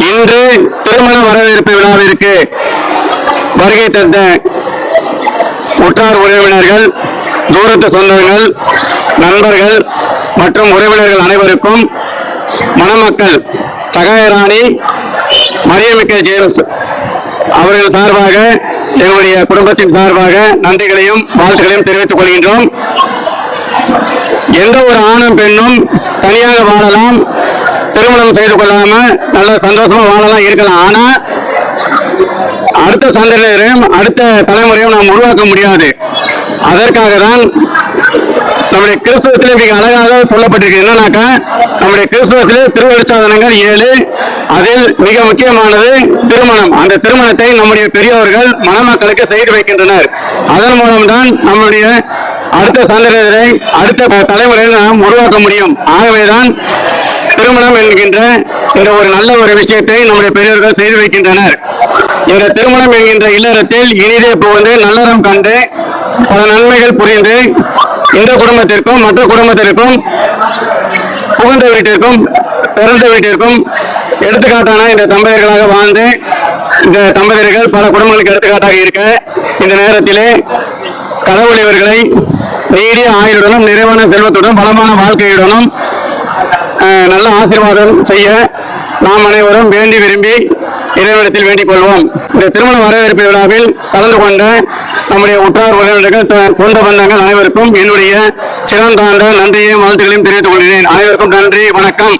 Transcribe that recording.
இன்று திருமண வரவேற்பு விழாவிற்கு வருகை தந்த உற்றார் உறவினர்கள் தூரத்து சொந்தங்கள் நண்பர்கள் மற்றும் உறவினர்கள் அனைவருக்கும் மணமக்கள் சகாயராணி மரியமிக்க ஜேம்ஸ் அவர்கள் சார்பாக எங்களுடைய குடும்பத்தின் சார்பாக நன்றிகளையும் வாழ்த்துக்களையும் தெரிவித்துக் கொள்கின்றோம். எந்த ஒரு ஆணும் பெண்ணும் தனியாக வாழலாம். திருமணம் செய்து கொள்ளாம நல்ல சந்தோஷமா வாழலாம் இருக்கலாம். ஆனா அடுத்த சந்ததியினரையும் அடுத்த தலைமுறையும் நாம் உருவாக்க முடியாது. அதற்காக தான் நம்முடைய கிறிஸ்துவத்திலே மிக அழகாக சொல்லப்பட்டிருக்கு. என்னன்னாக்கா நம்முடைய கிறிஸ்துவத்திலே திருவருட்சாதனங்கள் ஏழு அதில் மிக முக்கியமானது திருமணம். அந்த திருமணத்தை நம்முடைய பெரியவர்கள் மணமக்களுக்கு செய்து வைக்கின்றனர். அதன் மூலம்தான் நம்முடைய அடுத்த சந்ததியினரை அடுத்த தலைமுறையில் நாம் உருவாக்க முடியும். ஆகவேதான் திருமணம் என்கின்ற இந்த ஒரு நல்ல ஒரு விஷயத்தை நம்முடைய பெரியவர்கள் செய்து வைக்கின்றனர். இந்த திருமணம் என்கின்ற இல்லறத்தில் இனிதே புகுந்து நல்லறம் கண்டு பல நன்மைகள் புரிந்து இந்த குடும்பத்திற்கும் மற்ற குடும்பத்திற்கும் புகுந்த வீட்டிற்கும் பிறந்த வீட்டிற்கும் எடுத்துக்காட்டான இந்த தம்பதியர்களாக வாழ்ந்து இந்த தம்பதியர்கள் பல குடும்பங்களுக்கு எடுத்துக்காட்டாக இருக்க இந்த நேரத்திலே கடவுள் இவர்களை நீடிய ஆயுளுடனும் நிறைவான செல்வத்துடன் பலமான வாழ்க்கையுடனும் நல்ல ஆசீர்வாதம் செய்ய நாம் அனைவரும் வேண்டி விரும்பி இறைவனத்தில் வேண்டிக் கொள்வோம். இந்த திருமண வரவேற்பு விழாவில் கலந்து கொண்ட நம்முடைய உற்றார் உறவினர்கள் சொந்த பந்தங்கள் அனைவருக்கும் என்னுடைய சிறந்தாண்ட நன்றியையும் வாழ்த்துக்களையும் தெரிவித்துக் கொள்கிறேன். அனைவருக்கும் நன்றி வணக்கம்.